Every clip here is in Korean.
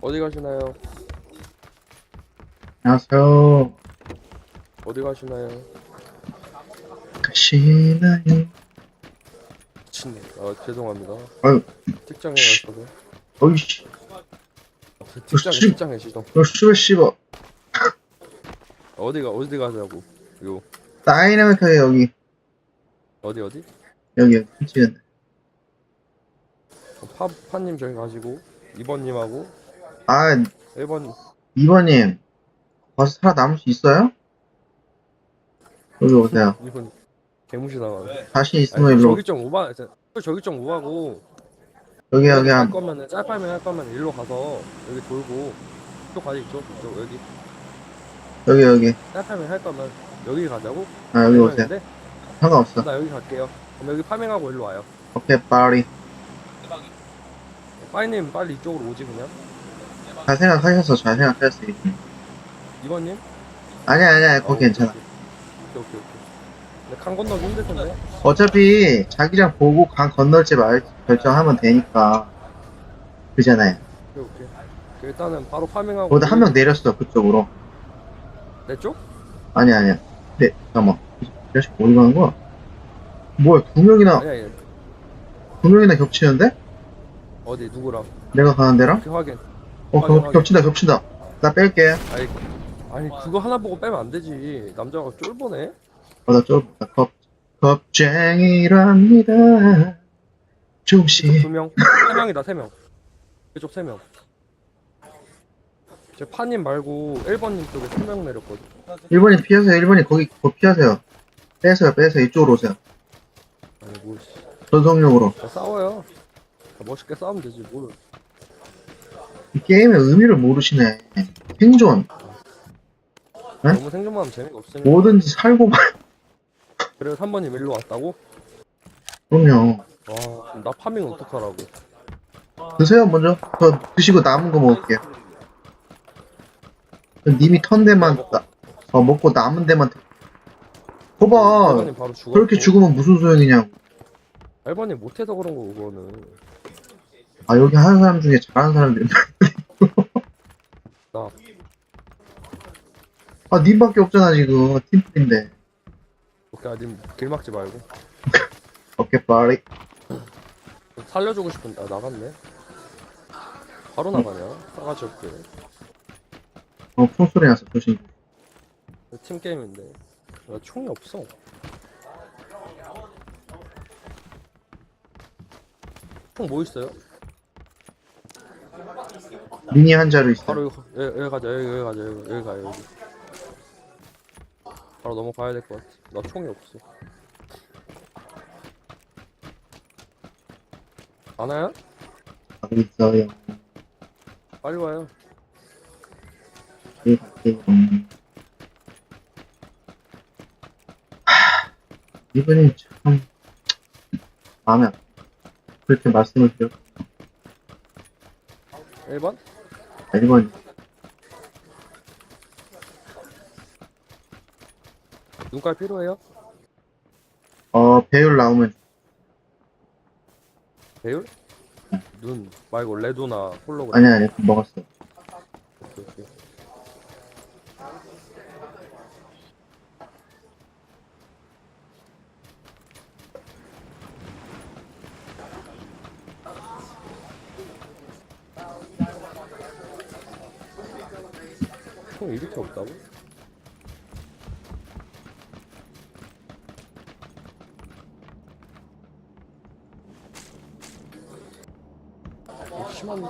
어디 가시나요? 안녕하세요. 어디 가시나요? 가시나요? 미친네. 아 죄송합니다. 아유. 직장에 가셔서. 어이씨, 그 직장에 씨. 직장에 시동. 너 슈발 씹어. 어디가 어디 가자고. 요 다이나믹하게 여기, 어디 어디? 여기, 여기. 어, 파 파님 저기 가시고 2번님하고 아, 1번 2번님. 벌써 살아남을 수 있어요? 여기 오세요. 2번 개무시 나가네. 자신 있으면 일로. 저기 좀 오바. 저기 좀 오바고. 여기, 여기 할 한, 거면은 짤파면 할 거면 일로 가서 여기 돌고 또 가지 이쪽 이쪽 여기 여기, 여기. 짤파면 할 거면 여기 가자고. 아, 여기 네 오세요. 상관없어. 나 여기 갈게요. 그럼 여기 파밍하고 일로 와요. 오케이, 파리. 빠이님 빨리 이쪽으로 오지 그냥. 잘 생각하셔서 잘 생각하셨어요. 이번님? 아니야, 아니야, 거기 괜찮아. 오케이 오케이 오케이. 근데 강 건너기 힘들 텐데. 어차피 자기장 보고 강 건널지 말 결정하면 되니까. 그잖아요. 오케이 오케이. 일단은 바로 파밍하고. 거기다 한 명 내렸어, 그쪽으로. 내 쪽? 아니야, 아니야. 네, 잠깐만. 이 자식 어디 가는 거야? 뭐야, 두 명이나, 아니야 아니야. 두 명이나 겹치는데? 어디 누구랑? 내가 가는 데랑? 확인. 어, 겹. 겹친다, 겹친다. 나 뺄게. 아니 아니 그거 하나 보고 빼면 안 되지. 남자가 쫄보네. 어, 나 좀, 나 겁, 겁쟁이랍니다. 조금씩. 두 명. 세 명이다 세 명. 이쪽 세 명. 제 파님 말고 1번님 쪽에 세 명 내렸거든. 1번이 피하세요, 1번이 거기, 거기 피하세요. 빼세요, 빼세요. 이쪽으로 오세요. 아니 뭐 씨. 전속력으로. 야, 싸워요. 야, 멋있게 싸우면 되지 뭘. 이 게임의 의미를 모르시네. 생존. 네? 너무 생존만 하면 재미가 없으니까. 뭐든지 살고 말. 그래서 3번님 일로 왔다고? 그럼요. 와, 나 파밍 어떡하라고. 드세요, 먼저. 저 드시고 남은 거 먹을게요. 저 님이 턴 데만, 나- 어, 먹고 남은 데만. 거봐. 1번님 바로 죽었고. 그렇게 죽으면 무슨 소용이냐고. 1번님 못해서 그런 거, 그거는. 아, 여기 하는 사람 중에 잘하는 사람들. 나. 아, 님밖에 없잖아, 지금. 팀플인데. 오케이, 아, 님 길 막지 말고. 오케이, 빠리. 살려주고 싶은데, 아, 나갔네. 바로 나가냐? 싸가지 없게. 어, 총소리 났어, 조심. 팀 게임인데. 나 총이 없어. 총 뭐 있어요? 미니 한 자루 있어. 바로 여기, 여기, 여기 가자, 여기, 여기 가자, 여기, 여기 가요, 여기. 바로 넘어가야 될 것 같아. 나 총이 없어. 안 와요? 가고 있어요. 빨리 와요. 예, 갈게요. 하, 이분이 참, 마음에 안 그렇게 말씀을 드렸 1번? 아, 이번, 눈깔 필요해요? 어, 배율 나오면, 배율? 눈 말고 레도나 홀로그램. 아니, 아니, 먹었어. 오케이, 오케이. 총 이렇게 없다고? 어, 심한데?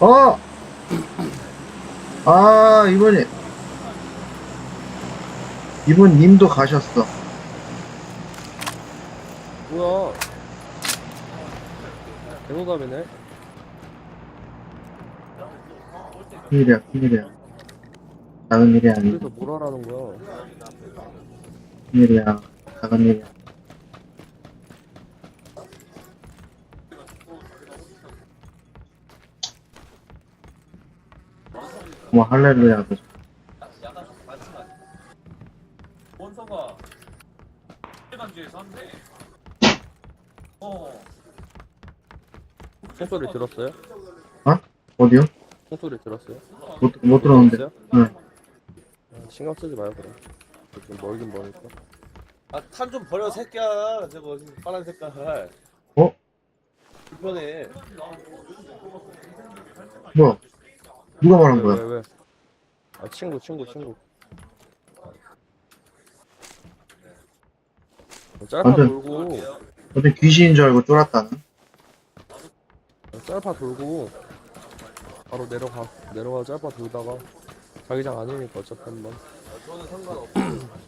어! 아, 이분이, 이분 님도 가셨어. 뭐야? 대노답이네? 큰일이야, 큰일이야. 작은 일이 아니, 그래서 뭘 하라는 거야? 큰일이야. 작은 일이야. 뭐, 할렐루야. 그 총소리 들었어요? 어디요? 총소리 들었어요? 못, 못 들었는데. 들었어요? 응. 어, 신경 쓰지 마요 그럼 좀 멀긴 멀니까 아, 탄 좀 버려, 새끼야. 저거, 파란 색깔. 어? 불편해. 뭐야? 누가 말한 거야? 왜, 왜? 아 친구 친구 친구 짤파 완전- 돌고 어떤 귀신인 줄 알고 쫄았다는? 짤파 돌고 바로 내려가 내려가 짤파 돌다가 자기장 아니니까 어차피 한번 아, 저는 상관없어요.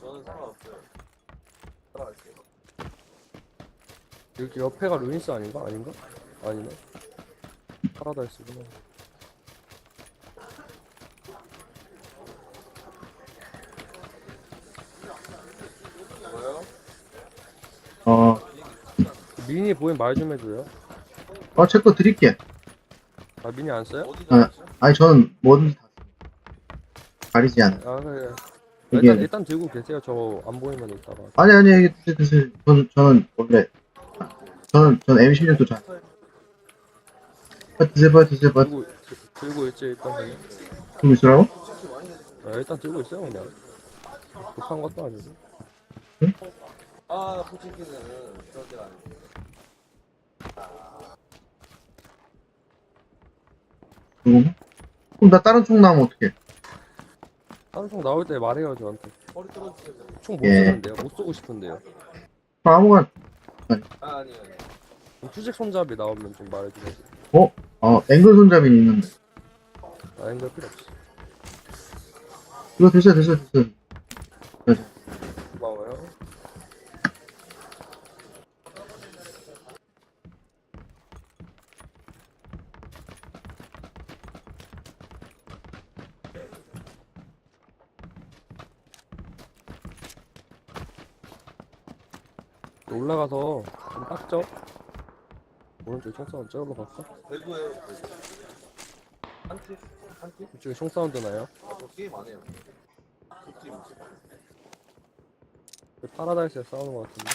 저는 상관없어요. 따라갈게요. 여기 옆에가 루인스 아닌가? 아닌가? 아니네 파라다이스구나 뭐요? 어, 미니 보이면 말좀 해줘요 어, 제거 드릴게. 아 미니 안 써요? 어디 아. 나갔죠? 아니, 저는 뭐든지 다 씁니다. 가리지 않아. 아 그래 이게- 일단, 일단 들고 계세요 저 안 보이면 이따가 아니, 아니, 이게 드세요, 드세요. 저는, 저는 원래, 저는, 저는 M16도 잘. 빨리 드세요, 빨리 드세요, 빨리 들고 들- 들고 있지 일단 그냥 들고 있으라고? 아, 일단 들고 있어요 그냥 급한 것도 아니고 아, 그런 데가 아니고. 그거? 그럼 나 다른 총 나오면 어떡해? 다른 총 나올 때 말해요 저한테. 총 못 예. 쓰는데요 못 쏘고 싶은데요 아, 아무거나, 아, 아니요. 아니요. 투식 손잡이 나오면 좀 말해주세요 어, 앵글 손잡이 있는데. 아 앵글 필요 없어 이거 드세요, 드세요, 드세 올라가서 좀 닦죠? 오른쪽 총사운드 저기로 갈까? 대구에요. 한 팀? 한 팀? 이쪽에 총사운드 나요? 아, 저 게임 안 해요. 두 팀. 파라다이스에 싸우는 것 같은데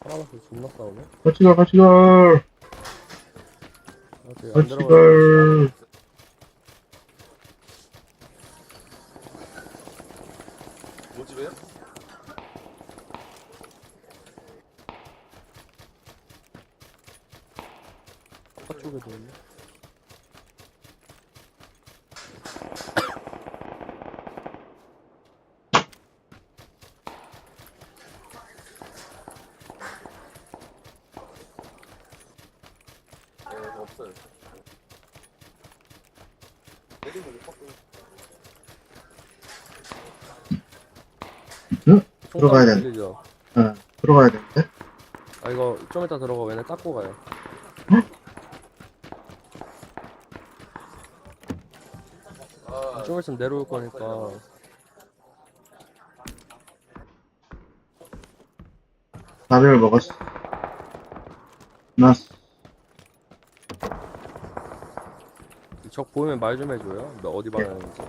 파라다이스 존나 싸우네? 같이 가, 같이 가, 안 같이 들어가 가. 뭐 집에요? 쪽에도 있네 네, 없어요. 못 바꿔요. 들어가야. 들리죠? 어, 들어가야 되는데? 아 이거 좀 이따 들어가 얘네 닦고 가요 아, 좀 있으면 내려올 거니까 밥을 먹었어. 나스. 적 보이면 말 좀 해줘요 너 어디 방향인지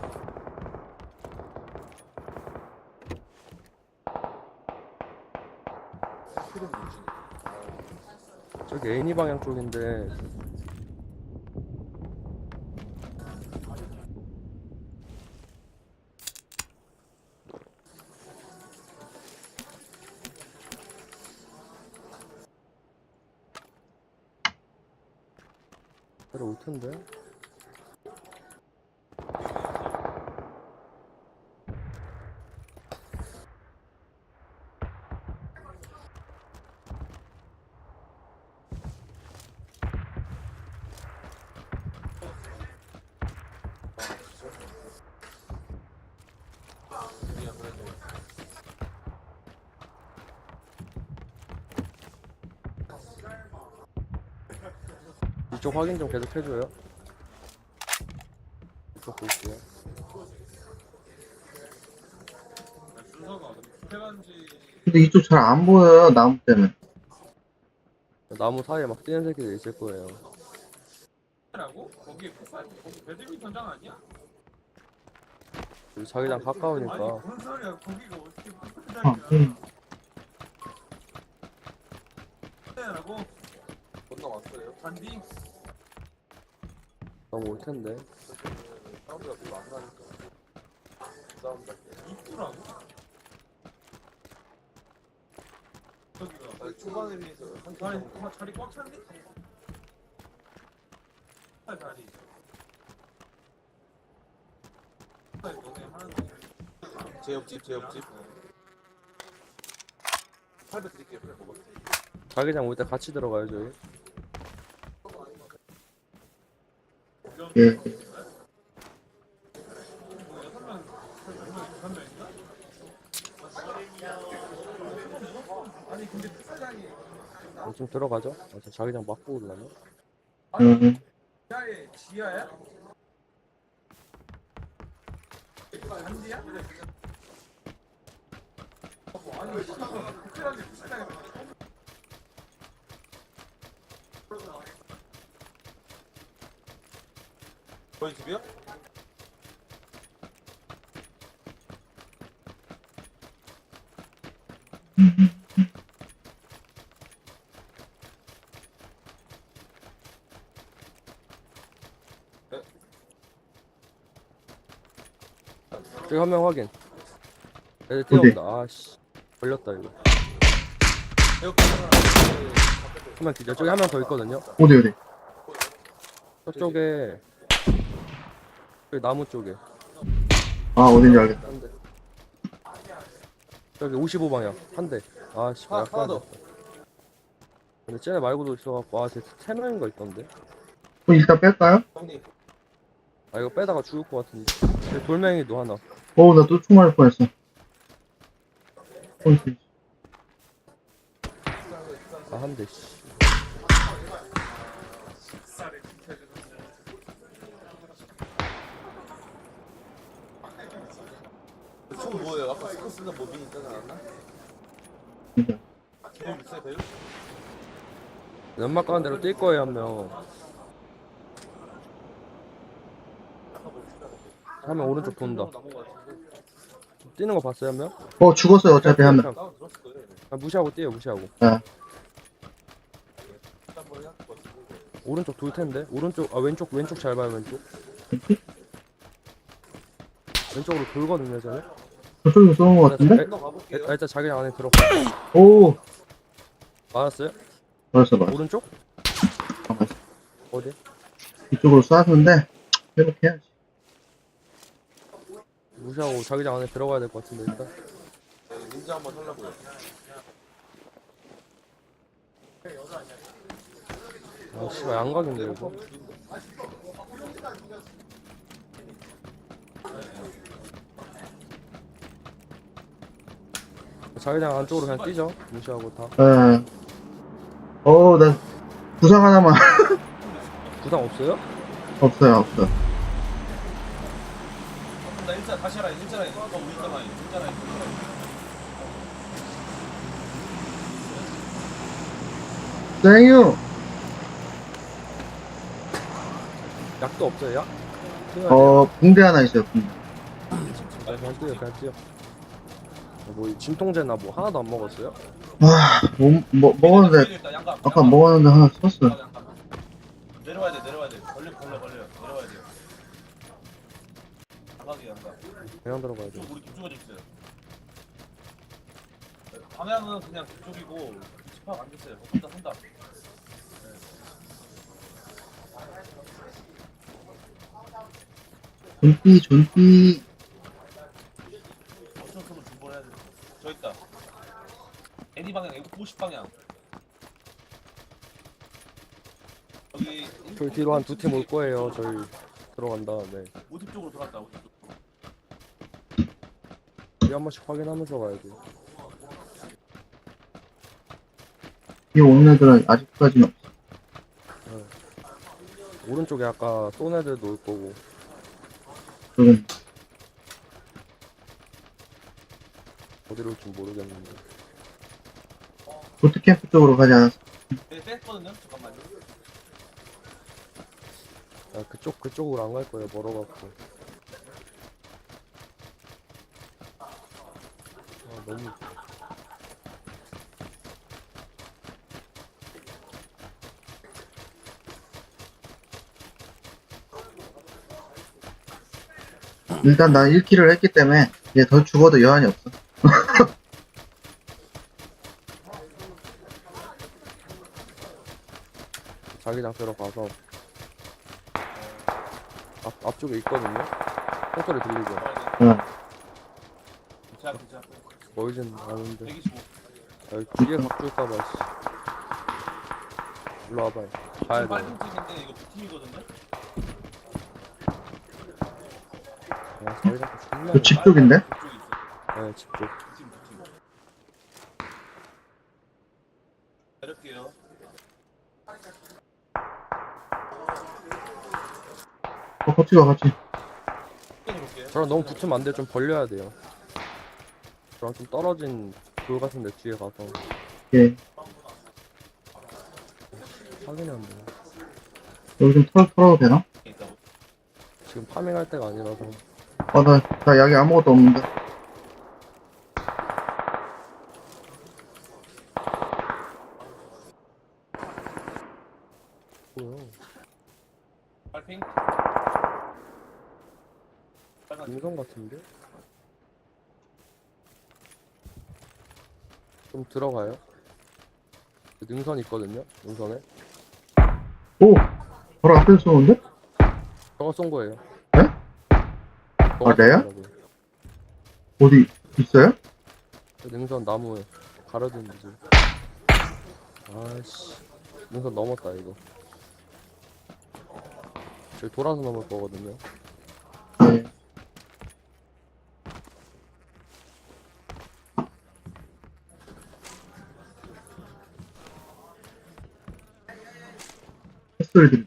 뭐지? 저기 애니 방향 쪽인데 내려올 텐데 이쪽 확인 좀 계속 해줘요 이쪽 볼게요 근데 이쪽 잘 안 보여요, 나무 때문에. 나무 사이에 막 뛰는 새끼들 있을 거예요 라고? 거기 풋살 거기 배드민턴장 아니야? 여기 자기장 가까우니까 아니 무슨 소리야 거기가 어떻게 아, 음. 라고 건너 왔어요. 반디 너무 올 텐데. 사람들이 별로 안 나니까. 때. 입구라고 저기가 아니, 초반에 비해서 한 자리 꽉? 아, 자리 아, 너네 하는 거 제 옆집, 제 옆집. 800 드릴게요. 그래, 먹었어. 자기장 올 때 같이 들어가요 저희. 예. 좀 들어가죠. 아, 저 자기장 막고 올라네. 음, 지하야? 반디야? 아니 특별하게 비슷하게 저희 집이요? 저기 한 명 확인. 애들 어디? 뛰어온다. 아씨. 걸렸다 이거. 에어컨 하나. 한명 기절. 저기 한 명 더 있거든요. 어디, 어디? 저쪽에 저기 나무 쪽에 아, 어딘지 알겠다. 한 대. 저기 55방향 한 대. 아씨 약간. 하나 더. 근데 쟤네 말고도 있어갖고 아 쟤세 명인 거 있던데. 그럼 일단 뺄까요? 형님. 아 이거 빼다가 죽을 것 같은데. 쟤 돌멩이도 하나. 어우, 나 또총 맞을 뻔했어. 어이, 아한 대. 씨. 쌀에 지켜주는 총 미니 있지 않았나? 진짜. 배율 있어요, 배율? 연막 가는 대로 뛸 거예요 한 명. 한 명 오른쪽 돈다. 남은 것 같은데. 뛰는 거 봤어요 한 명? 어, 죽었어요, 어차피 다운 들었을 거예요. 아, 무시하고 뛰어 무시하고. 아, 한번 해야 될것 같은데. 오른쪽 돌 텐데. 오른쪽 아 왼쪽 왼쪽 잘 봐요 왼쪽. 왼쪽으로 돌거든요 쟤네. 저쪽에서 쏘는 것 같은데? 건너 가볼게요. 아, 일단 자기장 안에 들어. 오! 맞았어요? 맞았어, 맞았어. 오른쪽? 아, 맞았어. 어디? 이쪽으로 쐈는데, 회복해야지. 무시하고 자기장 안에 들어가야 될 것 같은데 일단. 네, 민지 한번 살려고요. 아 씨발 양각인데 이거. 자기장 안쪽으로 그냥 뛰죠. 무시하고 다. 예. 어우, 나 부상 하나만. 부상 없어요? 없어요, 없어. 나 일자 다시 하라. 일자라 이거. 아까 우리 있잖아. 일자라 이거. 땡유! 약도 없어요 약? 뛰어야 돼요. 어, 붕대 하나 있어요, 붕대. 아, 그냥 뛰어 그냥 뛰어. 뭐 진통제나 뭐 하나도 안 먹었어요? 와, 뭐, 뭐, 먹었는데, 일단. 아까 먹었는데 하나 썼어. 내려와야 돼, 내려와야 돼. 걸려, 걸려, 걸려. 내려와야 돼. 양각이 양각. 그냥 들어가야 돼. 우리 뒤쪽에 좀 있어요. 방향은 그냥 그쪽이고 집합 안 됐어요. 혼자 한다. 존삐, 존삐. 30방향 여기 돌 뒤로 한 두 팀 올 거예요. 저희 들어간 다음에 오집 쪽으로 돌았다 오집 쪽 우리 한 번씩 확인하면서 가야 돼. 이 오는 애들은 아직까지는 없어. 네. 오른쪽에 아까 쏜 애들도 올 거고. 그건 어디로 올지 모르겠는데. 보트캠프 쪽으로 가지 않았어. 네, 아, 그쪽 그쪽으로 안 갈 거예요. 멀어갖고. 아, 너무 일단 난 1킬을 했기 때문에 이제 더 죽어도 여한이 없어. 자기장 들어가서 앞, 앞쪽에 있거든요? 총소리 들리죠? 응. 보이진 않은데. 125 여기 뒤에 씨. 일로 와봐요. 가야 돼 빨간 팀인데 이거 두 팀이거든요? 아, 자기장 존나 그 집 쪽인데? 그쪽에 있어 네, 집쪽. 두팀 두팀 내릴게요 어, 같이 가, 같이. 저랑 너무 붙으면 안 돼. 좀 벌려야 돼요. 저랑 좀 떨어진 돌 같은데 뒤에 가서 예. 확인이 안 돼요. 여기 좀 털, 털어도 되나? 지금 파밍할 때가 아니라서 아, 나, 나 약이 아무것도 없는데. 뭐요? 빨핑 인성 같은데? 좀 들어가요. 능선 있거든요. 능선에 오! 바로 앞에서 쏘는데? 저거 쏜 거예요. 네? 저거 아? 쏜 거라고요. 어디, 있어요? 그 능선 나무에 가려졌는지. 아씨, 능선 넘었다 이거. 저기 돌아서 넘을 거거든요. 저기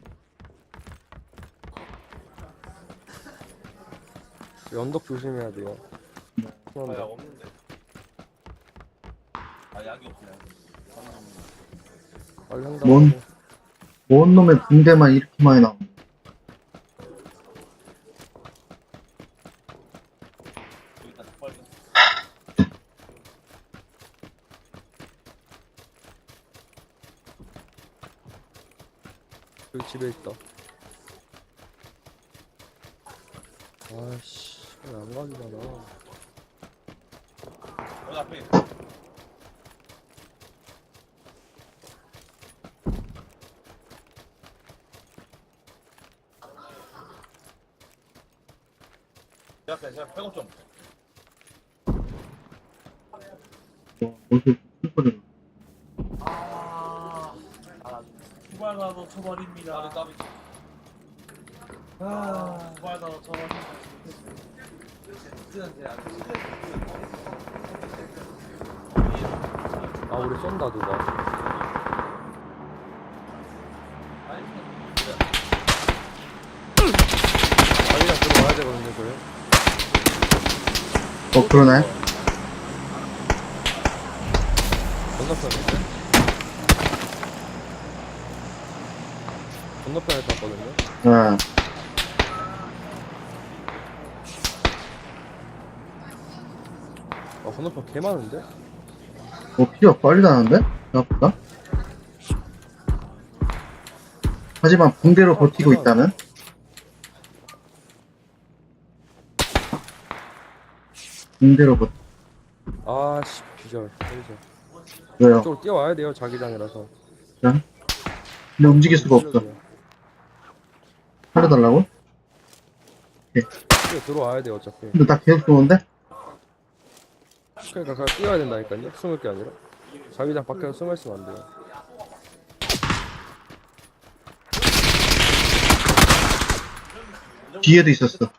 언덕 조심해야 돼요. 아, 약. 없는데 아 약이 빨리 뭔? 뭔 놈의 붕대만 이렇게 많이 나오네. 여기 있다 빨간 여기 집에 있다. 아씨, 왜안 가지잖아. 여기 앞에 제 앞에 제가 백업 좀 뭐, 어디서 슬퍼져. 후발가도 처벌입니다. 까비 아, 후발가도 처벌입니다. 아, 우리 쏜다, 누가. 자기장 들어와야 되거든요, 저희. 어, 그러네. 건너편인데? 건너편에 탔거든요. 네. 건너편 개 많은데? 어, 피가 빨리 나는데? 생각보다? 하지만 붕대로 버티고 있다면? 붕대로 버티, 아씨, 기절. 기절. 왜요? 이쪽으로 뛰어와야 돼요, 자기장이라서. 근데 움직일 수가 없어. 살려달라고? 뛰어 들어와야 돼요, 어차피. 근데 나 계속 쏘는데? 그러니까 그냥 뛰어야 된다니까요. 숨을 게 아니라. 자기장 밖에서 숨어 있으면 안 돼요. 뒤에도 있었어.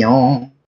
영.